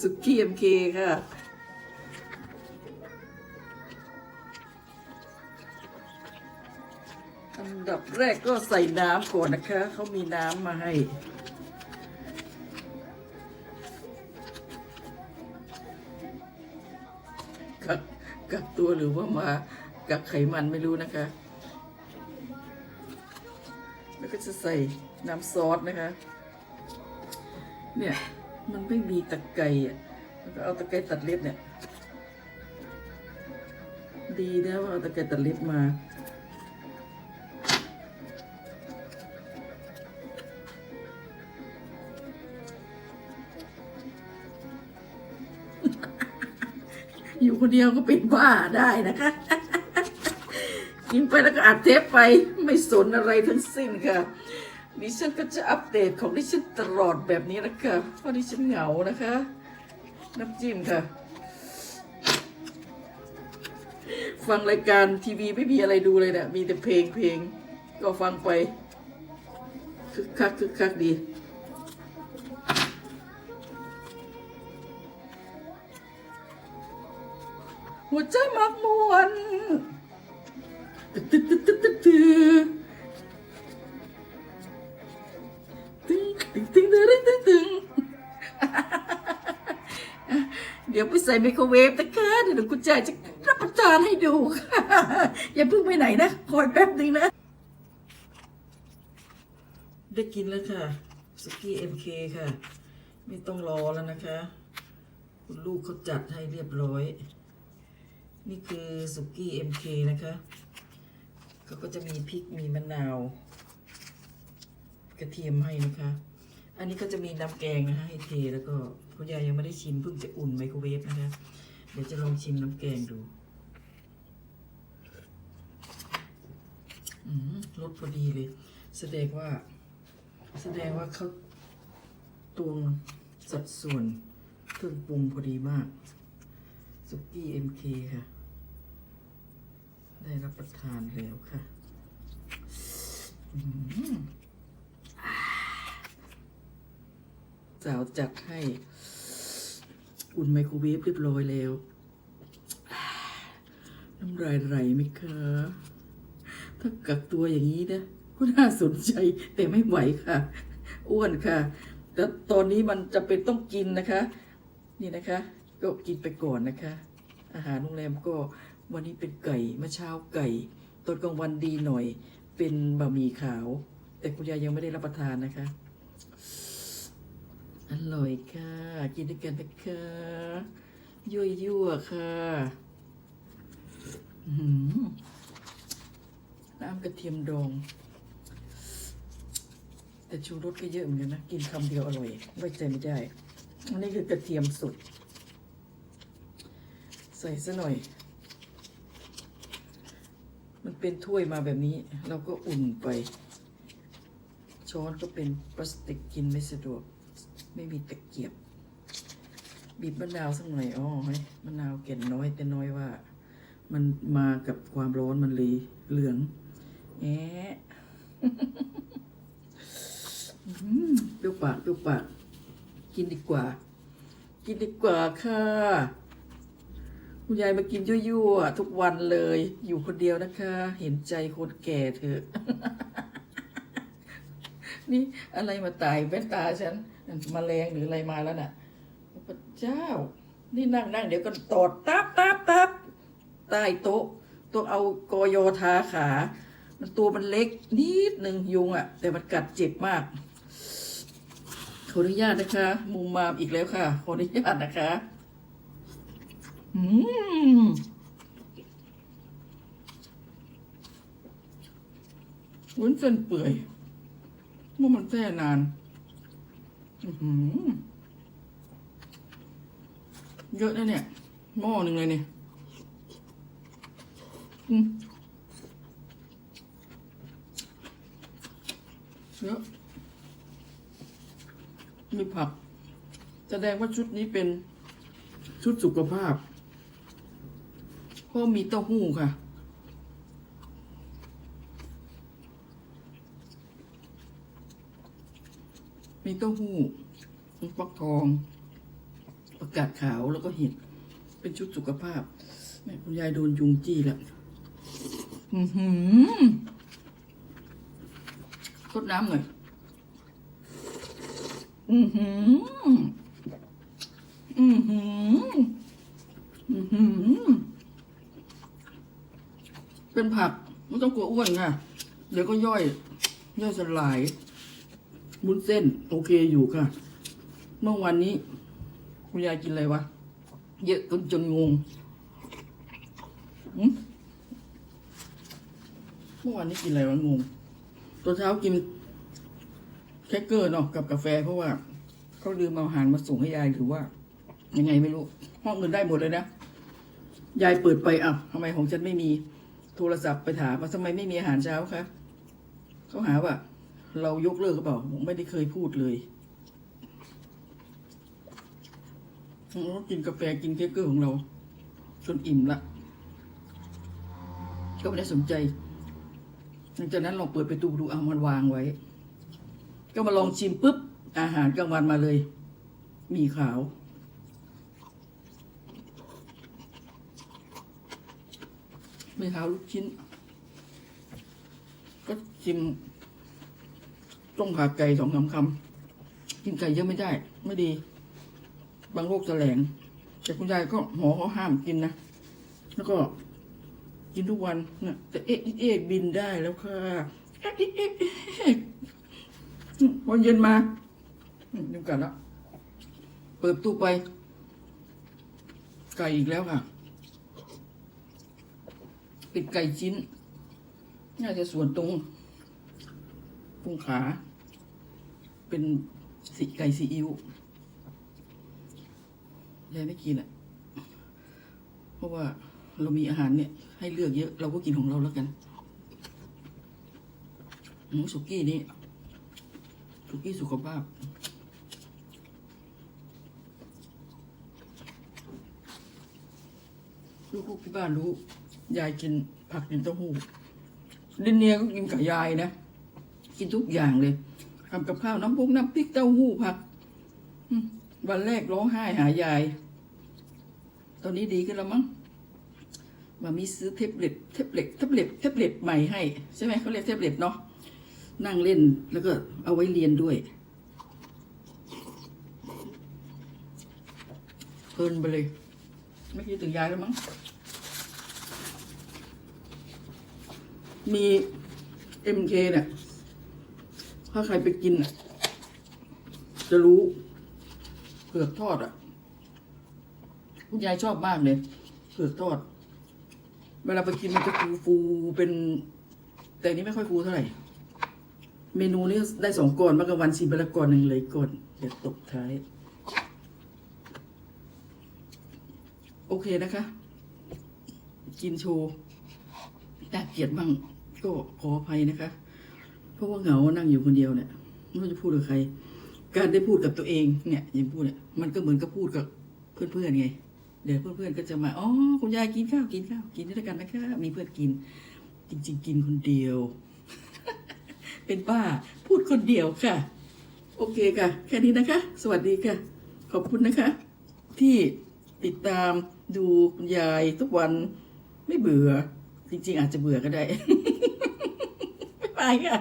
สุกี้เอ็มเคค่ะ อันดับแรกก็ใส่น้ำก่อนนะคะ เขามีน้ำมาให้กักกักตัวหรือว่ามากักไขมันไม่รู้นะคะ แล้วก็จะใส่น้ำซอสนะคะ เนี่ย มันไม่มีตะไคร้อะแล้วก็เอาตะไคร้ตัดเล็บเนี่ย ดีนะว่าเอาตะไคร้ตัดเล็บมาอยู่คนเดียวก็เป็นบ้าได้นะคะ กินไปแล้วก็อัดเทปไปไม่สนอะไรทั้งสิ้นค่ะ ดิฉันก็จะอัปเดตของดิฉันตลอดแบบนี้นะคะเพราะดิฉันเหงานะคะ น้ำจิ้มค่ะ ฟังรายการทีวีไม่มีอะไรดูเลยเนะี่ยมีแต่เพลงเพลงก็ฟังไปคึกคักคึกคักดีหัวใจมักมวนตึ๊ดตึ๊ดตึ๊ดตึ๊ดตึ๊ดตึ๊ด ใส่ไมโครเวฟนะคะเดี๋ยวคุณใจจะรับประทานให้ดูค่ะอย่าเพิ่งไปไหนนะคอยแป๊บหนึ่งนะ ได้กินแล้วค่ะสุกี้เอ็มเคค่ะ ไม่ต้องรอแล้วนะคะ คุณลูกเขาจัดให้เรียบร้อย นี่คือสุกี้ MK นะคะเขาก็จะมีพริกมีมะนาว กระเทียมให้นะคะ อันนี้ก็จะมีน้ำแกงนะคะให้เทแล้วก็คุณยายยังไม่ได้ชิมเพิ่งจะอุ่นไมโครเวฟนะคะเดี๋ยวจะลองชิมน้ำแกงดูอืมรสพอดีเลย แสดงว่า แสดงว่าเขาตวงสัดส่วนเครื่องปรุงพอดีมากสุกี้ MK ค่ะ ได้รับประทานแล้วค่ะอืมอ่า สาวจัดให้อุ่นไมโครเวฟเรียบร้อยแล้ว น้ำลายไหลไหมคะ ถ้ากักตัวอย่างนี้นะก็น่าสนใจแต่ไม่ไหวค่ะ อ้วนค่ะ แต่ตอนนี้มันจะเป็นต้องกินนะคะ นี่นะคะ ก็กินไปก่อนนะคะ อาหารโรงแรมก็วันนี้เป็นไก่เมื่อเช้าไก่ตอนกลางวันดีหน่อย เป็นบะหมี่ขาว แต่คุณยายยังไม่ได้รับประทานนะคะ อร่อยค่ะ กินด้วยกันนะคะยั่วยั่วๆค่ะน้ำกระเทียมดอง แต่ชูรสก็เยอะเหมือนกันนะ กินคำเดียวอร่อย ไว้ใจไม่ได้ อันนี้คือกระเทียมสดใส่ซะหน่อย มันเป็นถ้วยมาแบบนี้ เราก็อุ่นไป ช้อนก็เป็นพลาสติกกินไม่สะดวก ไม่มีตะเกียบ บีบมะนาวสักหน่อยอ๋อเฮ้ยมะนาวเกล็ดน้อยแต่น้อยว่า มันมากับความร้อนมันเลยเหลืองแอะอื้อหือเปรี้ยวปากเปรี้ยวปากกินดีกว่า กินดีกว่าค่ะ คุณยายมากินยั่วๆทุกวันเลย อยู่คนเดียวนะคะ เห็นใจคนแก่เถอะ นี่อะไรมาตายแว่นตาฉัน มแมลงหรืออะไรมาแล้วน่ะพระเจ้า นี่นั่งนั่งเดี๋ยวก็ตอดตับตับตับใต้โต๊ะต้องเอากอโยทาขามันตัวมันเล็กนิดหนึ่งยุงอะ่ะ แต่มันกัดเจ็บมาก ขออนุญาตนะคะ มุมมามอีกแล้วค่ะ ขออนุญาตนะคะอืมวุ้นเส้นเปื่อยเมื่อมันแช่นาน เยอะนะเนี่ย หม้อหนึ่งเลยเนี่ยเยอะมีผัก แสดงว่าชุดนี้เป็นชุดสุขภาพ เพราะมีเต้าหู้ค่ะ มีเต้าหู้มีฟักทอง ประกาศขาวแล้วก็เห็ด เป็นชุดสุขภาพ แม่คุณยายโดนยุงจี้ล้วอือหือทดน้ำหน่อยอือหือ อือหือ อือหือ เป็นผักไม่ต้องกลัวอ้วนค่ะ เดี๋ยวก็ย่อย ย่อยสลาย บุ้นเส้น โอเคอยู่ค่ะ เมื่อวันนี้ คุณยายกินอะไรวะ เยอะจนจนงงเมื่อวานนี้กินอะไรวะงงตอนเช้ากินแคคเกอร์เนาะกับกาแฟเพราะว่าเขาลืมเอาอาหารมาส่งให้ยายหรือว่า ยังไงไม่รู้ ห้องอื่นได้หมดเลยนะ ยายเปิดไปอะทำไมของฉันไม่มีโทรศัพท์ไปถามว่าทำไมไม่มีอาหารเช้าคะเขาหาว่า เรายกเลิกหรือเปล่า ผมไม่ได้เคยพูดเลยเรากินกาแฟกินเค้กเกอร์ของเรา จนอิ่มละก็ไม่ได้สนใจ หลังจากนั้นลองเปิดประตูดูเอามันวางไว้ ก็มาลองชิมปุ๊บ อาหารกลางวันมาเลย มีขาว มีขาวลูกชิ้น ก็ชิม ต้มขาไก่สองสามคำกินไก่เยอะไม่ได้ ไม่ดี บางโรคแสลง แต่คุณยายก็หมอเขาห้ามกินนะ แล้วก็กินทุกวันนะแต่เอ๊ะเอ๊ะบินได้แล้วค่ะเอ๊ะเอ๊ะเอ๊ะเอ๊ะวันเย็นมาอืมเดี๋ยวกันละเปิดตู้ไป ไก่อีกแล้วค่ะป็นไก่ชิ้น น่าจะส่วนตรงตรงขา เป็นสีไก่ซีอิ๊วยายไม่กินอะ เพราะว่าเรามีอาหารเนี่ย ให้เลือกเยอะ เราก็กินของเราแล้วกันหมูสุกี้นี่สุกี้สุขภาพลูกๆที่บ้านรู้ ยายกินผักกินเต้าหู้ลินเนียก็กินกับยายนะ กินทุกอย่างเลย ทำกับข้าวน้ำพุกน้ำพริกเต้าหู้ผักวันแรกร้องไห้หายาย ตอนนี้ดีขึ้นแล้วมั้งมามีซื้อเทปเล็ตเทปเล็ตเทปเล็ตเทปเล็ตใหม่ให้ ใช่ไหมเขาเรียกเทปเล็ตเนาะนั่งเล่นแล้วก็เอาไว้เรียนด้วยเพลินไปเลย ไม่คิดถึงยายแล้วมั้งมีเอ็มเคเนี่ย ถ้าใครไปกินน่ะ จะรู้เผือกทอดอะคุณยายชอบมากเลยเผือกทอด เวลาไปกินมันจะฟูฟูเป็น แต่นี้ไม่ค่อยฟูเท่าไหร่ เมนูนี้ได้สองก่อนมากกว่าวันชิมไปละก่อนหนึ่งเลยก่อนเดี๋ยวตบท้าย โอเคนะคะ กินโชว์น่าเกลียดบ้างก็ขออภัยนะคะ เพราะว่าเหงานั่งอยู่คนเดียวเนี่ยไม่รู้จะพูดกับใคร การได้พูดกับตัวเองเนี่ยย่งพูดเนี่ยมันก็เหมือนกับพูดกับเพื่อนๆไง เดี๋ยวเพื่อนๆก็จะมาอ๋อคุณยายกินข้าวกินข้าวกินด้วยกันนะคะมีเพื่อนกิน จริง ๆ กินคนเดียว เป็นป้าพูดคนเดียวค่ะ โอเคค่ะ แค่นี้นะคะ สวัสดีค่ะ ขอบคุณนะคะ ที่ติดตามดูคุณยายทุกวันไม่เบื่อ จริง ๆ อาจจะเบื่อก็ได้ บ๊ายบายค่ะ